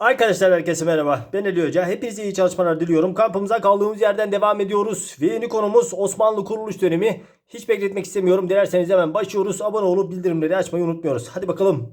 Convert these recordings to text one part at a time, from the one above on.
Arkadaşlar herkese merhaba. Ben Ali Hoca. Hepinize iyi çalışmalar diliyorum. Kampımıza kaldığımız yerden devam ediyoruz. Ve yeni konumuz Osmanlı kuruluş dönemi. Hiç bekletmek istemiyorum. Dilerseniz hemen başlıyoruz. Abone olup bildirimleri açmayı unutmuyoruz. Hadi bakalım.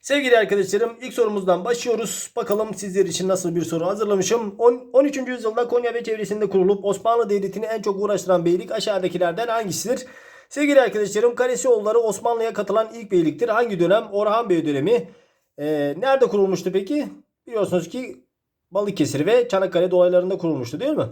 Sevgili arkadaşlarım ilk sorumuzdan başlıyoruz. Bakalım sizler için nasıl bir soru hazırlamışım. On- 13. yüzyılda Konya ve çevresinde kurulup Osmanlı Devleti'ni en çok uğraştıran beylik aşağıdakilerden hangisidir? Sevgili arkadaşlarım Kalesioğulları Osmanlı'ya katılan ilk beyliktir. Hangi dönem? Orhan Bey dönemi. Ee, nerede kurulmuştu peki? Biliyorsunuz ki Balıkesir ve Çanakkale dolaylarında kurulmuştu değil mi?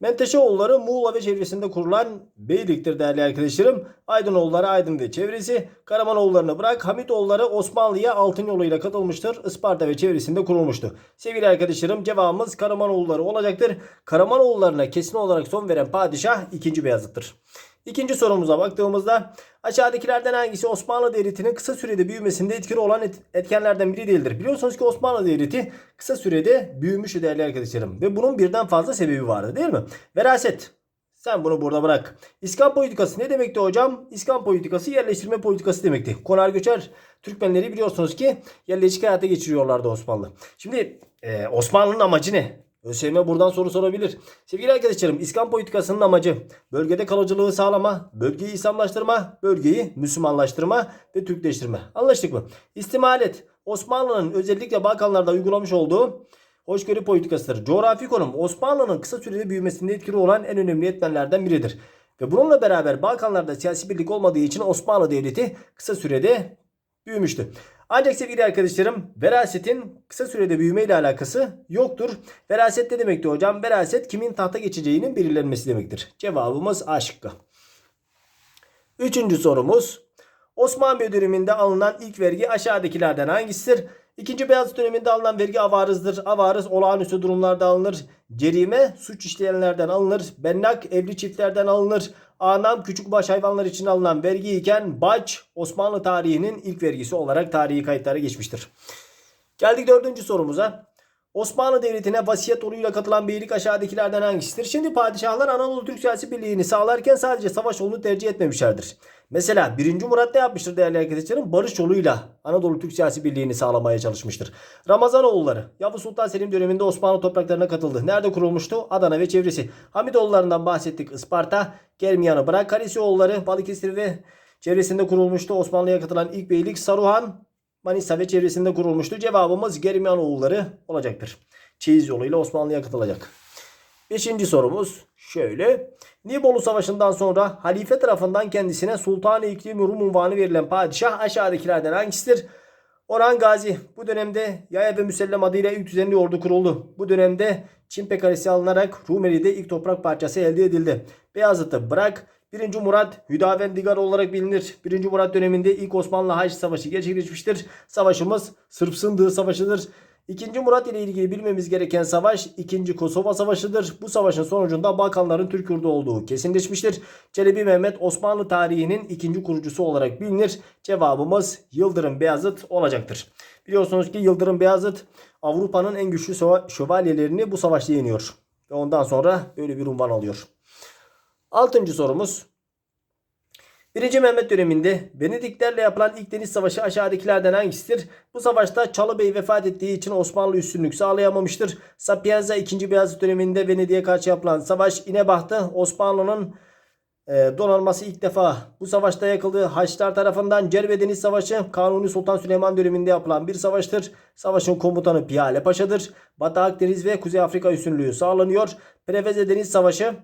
Menteşeoğulları Muğla ve çevresinde kurulan beyliktir değerli arkadaşlarım. Aydınoğulları Aydın ve çevresi. Karamanoğullarını bırak. Hamitoğulları Osmanlı'ya altın yoluyla katılmıştır. Isparta ve çevresinde kurulmuştu. Sevgili arkadaşlarım cevabımız Karamanoğulları olacaktır. Karamanoğullarına kesin olarak son veren padişah 2. Beyazıt'tır. İkinci sorumuza baktığımızda aşağıdakilerden hangisi Osmanlı Devleti'nin kısa sürede büyümesinde etkili olan et- etkenlerden biri değildir? Biliyorsunuz ki Osmanlı Devleti kısa sürede büyümüştü değerli arkadaşlarım. Ve bunun birden fazla sebebi vardı değil mi? Veraset. Sen bunu burada bırak. İskan politikası ne demekti hocam? İskan politikası yerleştirme politikası demekti. Konar göçer Türkmenleri biliyorsunuz ki yerleşik hayata geçiriyorlardı Osmanlı. Şimdi e, Osmanlı'nın amacı ne? ÖSYM buradan soru sorabilir. Sevgili arkadaşlarım İskan politikasının amacı bölgede kalıcılığı sağlama, bölgeyi İslamlaştırma, bölgeyi Müslümanlaştırma ve Türkleştirme. Anlaştık mı? İstimalet Osmanlı'nın özellikle Balkanlarda uygulamış olduğu hoşgörü politikasıdır. Coğrafi konum Osmanlı'nın kısa sürede büyümesinde etkili olan en önemli etmenlerden biridir. Ve bununla beraber Balkanlarda siyasi birlik olmadığı için Osmanlı Devleti kısa sürede büyümüştü. Ancak sevgili arkadaşlarım verasetin kısa sürede büyüme ile alakası yoktur. Veraset ne demekti hocam? Veraset kimin tahta geçeceğinin belirlenmesi demektir. Cevabımız A şıkkı. Üçüncü sorumuz. Osmanlı döneminde alınan ilk vergi aşağıdakilerden hangisidir? İkinci Beyazıt döneminde alınan vergi avarızdır. Avarız olağanüstü durumlarda alınır. Cerime suç işleyenlerden alınır. Bennak evli çiftlerden alınır. Anam küçükbaş hayvanlar için alınan vergi iken baç Osmanlı tarihinin ilk vergisi olarak tarihi kayıtlara geçmiştir. Geldik dördüncü sorumuza. Osmanlı Devleti'ne vasiyet yoluyla katılan beylik aşağıdakilerden hangisidir? Şimdi padişahlar Anadolu Türk siyasi birliğini sağlarken sadece savaş yolunu tercih etmemişlerdir. Mesela 1. Murat ne yapmıştır değerli arkadaşlarım? Barış yoluyla Anadolu Türk siyasi birliğini sağlamaya çalışmıştır. Ramazanoğulları Yavuz Sultan Selim döneminde Osmanlı topraklarına katıldı. Nerede kurulmuştu? Adana ve çevresi. Hamidoğullarından bahsettik. Isparta, Germiyan'ı bırak. Kalesioğulları Balıkesir ve çevresinde kurulmuştu. Osmanlı'ya katılan ilk beylik Saruhan, Manisa ve çevresinde kurulmuştu. Cevabımız Germiyanoğulları olacaktır. Çeyiz yoluyla Osmanlı'ya katılacak. Beşinci sorumuz şöyle. Nibolu Savaşı'ndan sonra halife tarafından kendisine Sultan-ı İklim Rum unvanı verilen padişah aşağıdakilerden hangisidir? Orhan Gazi bu dönemde Yaya ve Müsellem adıyla ilk düzenli ordu kuruldu. Bu dönemde Çimpe Kalesi alınarak Rumeli'de ilk toprak parçası elde edildi. Beyazıt'ı bırak 1. Murat Hüdavendigar olarak bilinir. 1. Murat döneminde ilk Osmanlı Haç Savaşı gerçekleşmiştir. Savaşımız Sırp Sındığı Savaşı'dır. 2. Murat ile ilgili bilmemiz gereken savaş 2. Kosova Savaşı'dır. Bu savaşın sonucunda Balkanların Türk yurdu olduğu kesinleşmiştir. Çelebi Mehmet Osmanlı tarihinin ikinci kurucusu olarak bilinir. Cevabımız Yıldırım Beyazıt olacaktır. Biliyorsunuz ki Yıldırım Beyazıt Avrupa'nın en güçlü şöva- şövalyelerini bu savaşta yeniyor. Ve ondan sonra böyle bir unvan alıyor. Altıncı sorumuz. 1. Mehmet döneminde Venediklerle yapılan ilk deniz savaşı aşağıdakilerden hangisidir? Bu savaşta Çalıbey vefat ettiği için Osmanlı üstünlük sağlayamamıştır. Sapienza 2. Beyazıt döneminde Venedik'e karşı yapılan savaş İnebahtı Osmanlı'nın e, donanması ilk defa bu savaşta yakıldı. Haçlar tarafından Cerbe Deniz Savaşı Kanuni Sultan Süleyman döneminde yapılan bir savaştır. Savaşın komutanı Piyale Paşa'dır. Batı Akdeniz ve Kuzey Afrika üstünlüğü sağlanıyor. Preveze Deniz Savaşı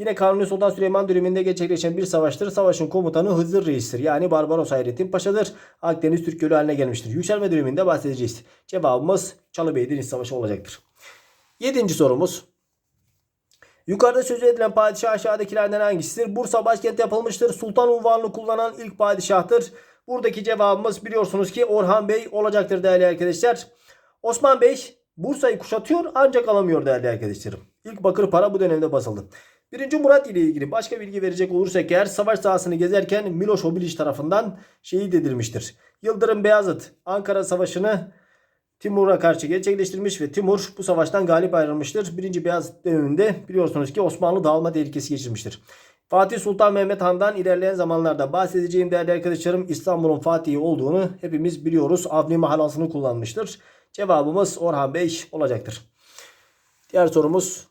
Yine Kanuni Sultan Süleyman döneminde gerçekleşen bir savaştır. Savaşın komutanı Hızır Reis'tir. Yani Barbaros Hayrettin Paşa'dır. Akdeniz Türk Gölü haline gelmiştir. Yükselme döneminde bahsedeceğiz. Cevabımız Çalıbey Deniz Savaşı olacaktır. Yedinci sorumuz. Yukarıda sözü edilen padişah aşağıdakilerden hangisidir? Bursa başkent yapılmıştır. Sultan unvanını kullanan ilk padişahtır. Buradaki cevabımız biliyorsunuz ki Orhan Bey olacaktır değerli arkadaşlar. Osman Bey Bursa'yı kuşatıyor ancak alamıyor değerli arkadaşlarım. İlk bakır para bu dönemde basıldı. 1. Murat ile ilgili başka bilgi verecek olursak eğer savaş sahasını gezerken Miloš Obilić tarafından şehit edilmiştir. Yıldırım Beyazıt Ankara Savaşı'nı Timur'a karşı gerçekleştirmiş ve Timur bu savaştan galip ayrılmıştır. 1. Beyazıt döneminde biliyorsunuz ki Osmanlı dağılma tehlikesi geçirmiştir. Fatih Sultan Mehmet Han'dan ilerleyen zamanlarda bahsedeceğim değerli arkadaşlarım İstanbul'un Fatihi olduğunu hepimiz biliyoruz. Avni mahalasını kullanmıştır. Cevabımız Orhan Bey olacaktır. Diğer sorumuz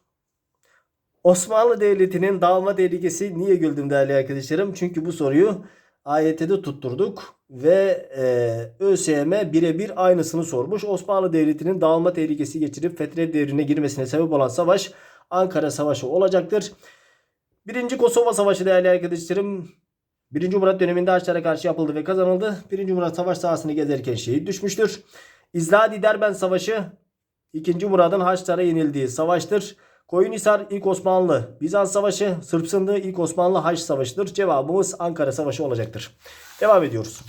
Osmanlı Devleti'nin dağılma tehlikesi niye güldüm değerli arkadaşlarım? Çünkü bu soruyu AYT'de tutturduk ve e, ÖSYM birebir aynısını sormuş. Osmanlı Devleti'nin dağılma tehlikesi geçirip Fetret devrine girmesine sebep olan savaş Ankara Savaşı olacaktır. Birinci Kosova Savaşı değerli arkadaşlarım. Birinci Murat döneminde Haçlara karşı yapıldı ve kazanıldı. Birinci Murat savaş sahasını gezerken şehit düşmüştür. İzladi Derben Savaşı 2. Murad'ın Haçlara yenildiği savaştır. Koyunhisar ilk Osmanlı Bizans Savaşı, Sırp Sındığı ilk Osmanlı Haç Savaşı'dır. Cevabımız Ankara Savaşı olacaktır. Devam ediyoruz.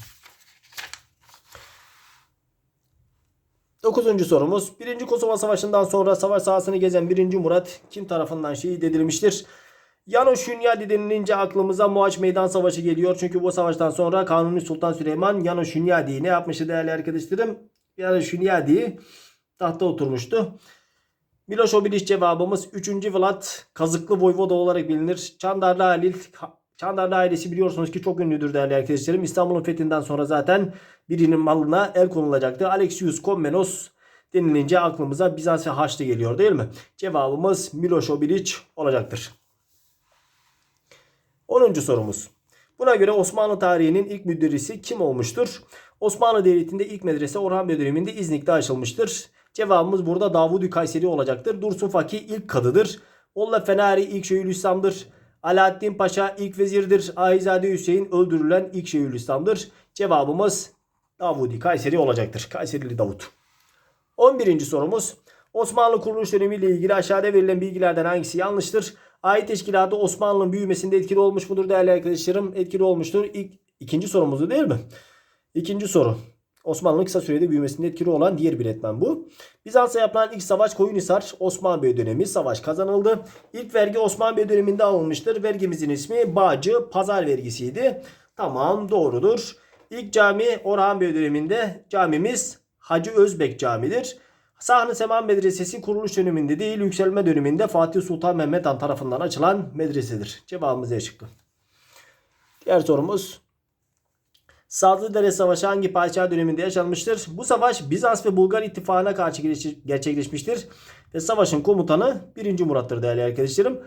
Dokuzuncu sorumuz. Birinci Kosova Savaşı'ndan sonra savaş sahasını gezen 1. Murat kim tarafından şehit edilmiştir? Yanoş Hünyadi denilince aklımıza Muaç Meydan Savaşı geliyor. Çünkü bu savaştan sonra Kanuni Sultan Süleyman Yanoş Hünyadi'yi ne yapmıştı değerli arkadaşlarım? Yanoş Hünyadi'yi tahta oturmuştu. Miloš Obilić cevabımız 3. Vlad Kazıklı Voyvoda olarak bilinir. Çandarlı Halil Çandarlı ailesi biliyorsunuz ki çok ünlüdür değerli arkadaşlarım. İstanbul'un fethinden sonra zaten birinin malına el konulacaktı. Alexius Komnenos denilince aklımıza Bizans ve Haçlı geliyor değil mi? Cevabımız Miloš Obilić olacaktır. 10. sorumuz. Buna göre Osmanlı tarihinin ilk müderrisi kim olmuştur? Osmanlı Devleti'nde ilk medrese Orhan Bey döneminde İznik'te açılmıştır. Cevabımız burada Davud-u Kayseri olacaktır. Dursun Fakih ilk kadıdır. Molla Fenari ilk Şeyhülislam'dır. Alaaddin Paşa ilk vezirdir. Ahizade Hüseyin öldürülen ilk Şeyhülislam'dır. Cevabımız Davudi Kayseri olacaktır. Kayserili Davut. 11. sorumuz. Osmanlı kuruluş dönemiyle ilgili aşağıda verilen bilgilerden hangisi yanlıştır? Ait teşkilatı Osmanlı'nın büyümesinde etkili olmuş mudur değerli arkadaşlarım? Etkili olmuştur. İlk, ikinci sorumuzdu değil mi? İkinci soru. Osmanlı'nın kısa sürede büyümesinde etkili olan diğer bir etmen bu. Bizans'a yapılan ilk savaş Koyunhisar Osman Bey dönemi savaş kazanıldı. İlk vergi Osman Bey döneminde alınmıştır. Vergimizin ismi Bağcı Pazar vergisiydi. Tamam doğrudur. İlk cami Orhan Bey döneminde camimiz Hacı Özbek Camii'dir. Sahne Seman Medresesi kuruluş döneminde değil yükselme döneminde Fatih Sultan Mehmet Han tarafından açılan medresedir. Cevabımız E şıkkı. Diğer sorumuz. Sazlıdere Savaşı hangi padişah döneminde yaşanmıştır? Bu savaş Bizans ve Bulgar ittifakına karşı gerçekleşmiştir. Ve savaşın komutanı 1. Murat'tır değerli arkadaşlarım.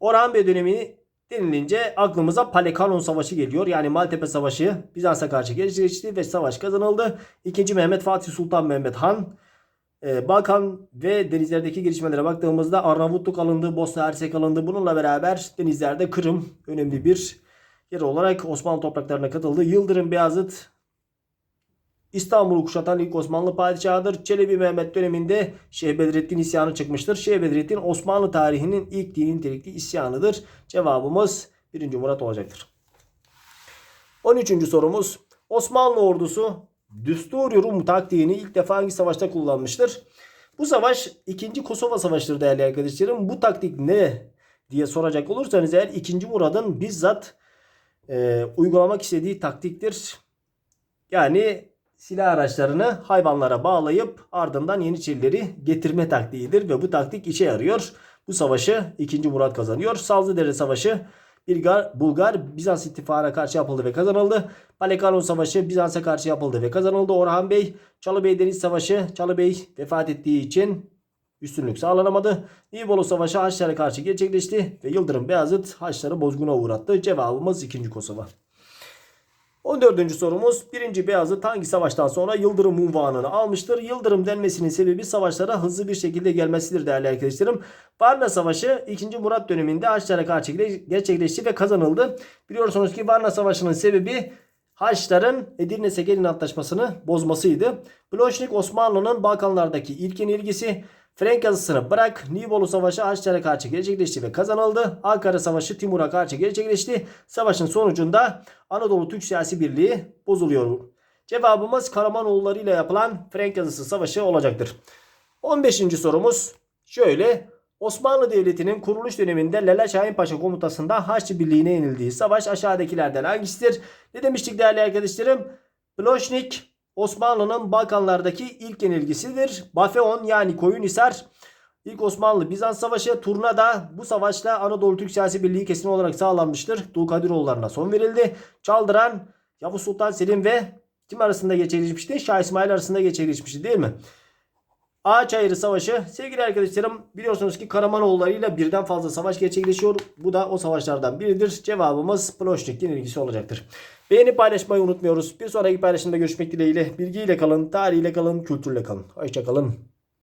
Orhan Bey dönemi denilince aklımıza Palekanon Savaşı geliyor. Yani Maltepe Savaşı Bizans'a karşı gerçekleşti ve savaş kazanıldı. 2. Mehmet Fatih Sultan Mehmet Han ee, Balkan ve denizlerdeki gelişmelere baktığımızda Arnavutluk alındı, Bosna Hersek alındı. Bununla beraber denizlerde Kırım önemli bir yer olarak Osmanlı topraklarına katıldı. Yıldırım Beyazıt İstanbul'u kuşatan ilk Osmanlı padişahıdır. Çelebi Mehmet döneminde Şeyh Bedrettin isyanı çıkmıştır. Şeyh Bedrettin Osmanlı tarihinin ilk dini nitelikli isyanıdır. Cevabımız 1. Murat olacaktır. 13. sorumuz. Osmanlı ordusu Düsturi Rum taktiğini ilk defa hangi savaşta kullanmıştır? Bu savaş 2. Kosova Savaşı'dır değerli arkadaşlarım. Bu taktik ne diye soracak olursanız eğer 2. Murad'ın bizzat e, uygulamak istediği taktiktir. Yani silah araçlarını hayvanlara bağlayıp ardından Yeniçerileri getirme taktiğidir ve bu taktik işe yarıyor. Bu savaşı 2. Murat kazanıyor. Sazlıdere Savaşı Bulgar, Bulgar Bizans ittifakına karşı yapıldı ve kazanıldı. Palekanon Savaşı Bizans'a karşı yapıldı ve kazanıldı. Orhan Bey Çalıbey Deniz Savaşı Çalıbey vefat ettiği için üstünlük sağlanamadı. Nibolu Savaşı Haçlara karşı gerçekleşti ve Yıldırım Beyazıt Haçları bozguna uğrattı. Cevabımız 2. Kosova. 14. sorumuz 1. Beyazıt hangi savaştan sonra Yıldırım unvanını almıştır? Yıldırım denmesinin sebebi savaşlara hızlı bir şekilde gelmesidir değerli arkadaşlarım. Varna Savaşı 2. Murat döneminde Haçlara karşı gerçekleşti ve kazanıldı. Biliyorsunuz ki Varna Savaşı'nın sebebi Haçların Edirne Segelin Antlaşması'nı bozmasıydı. Bloşnik Osmanlı'nın Balkanlardaki ilk yenilgisi Frank yazısını bırak. Nibolu Savaşı Haçlara karşı gerçekleşti ve kazanıldı. Ankara Savaşı Timur'a karşı gerçekleşti. Savaşın sonucunda Anadolu Türk siyasi birliği bozuluyor. Cevabımız Karamanoğulları ile yapılan Frank yazısı savaşı olacaktır. 15. sorumuz şöyle. Osmanlı Devleti'nin kuruluş döneminde Lala Şahin Paşa komutasında Haçlı Birliği'ne yenildiği savaş aşağıdakilerden hangisidir? Ne demiştik değerli arkadaşlarım? Bloşnik Osmanlı'nın Balkanlardaki ilk yenilgisidir. Bafeon yani Koyunhisar İlk Osmanlı-Bizans Savaşı Turnada bu savaşla Anadolu Türk Siyasi Birliği kesin olarak sağlanmıştır. Dulkadiroğullarına son verildi. Çaldıran Yavuz Sultan Selim ve kim arasında gerçekleşmişti? Şah İsmail arasında gerçekleşmişti değil mi? Ağaç Ayrı Savaşı. Sevgili arkadaşlarım biliyorsunuz ki Karamanoğulları ile birden fazla savaş gerçekleşiyor. Bu da o savaşlardan biridir. Cevabımız Ploşnik yenilgisi olacaktır. Beğeni paylaşmayı unutmuyoruz. Bir sonraki paylaşımda görüşmek dileğiyle. Bilgiyle kalın, tarihiyle kalın, kültürle kalın. Hoşçakalın.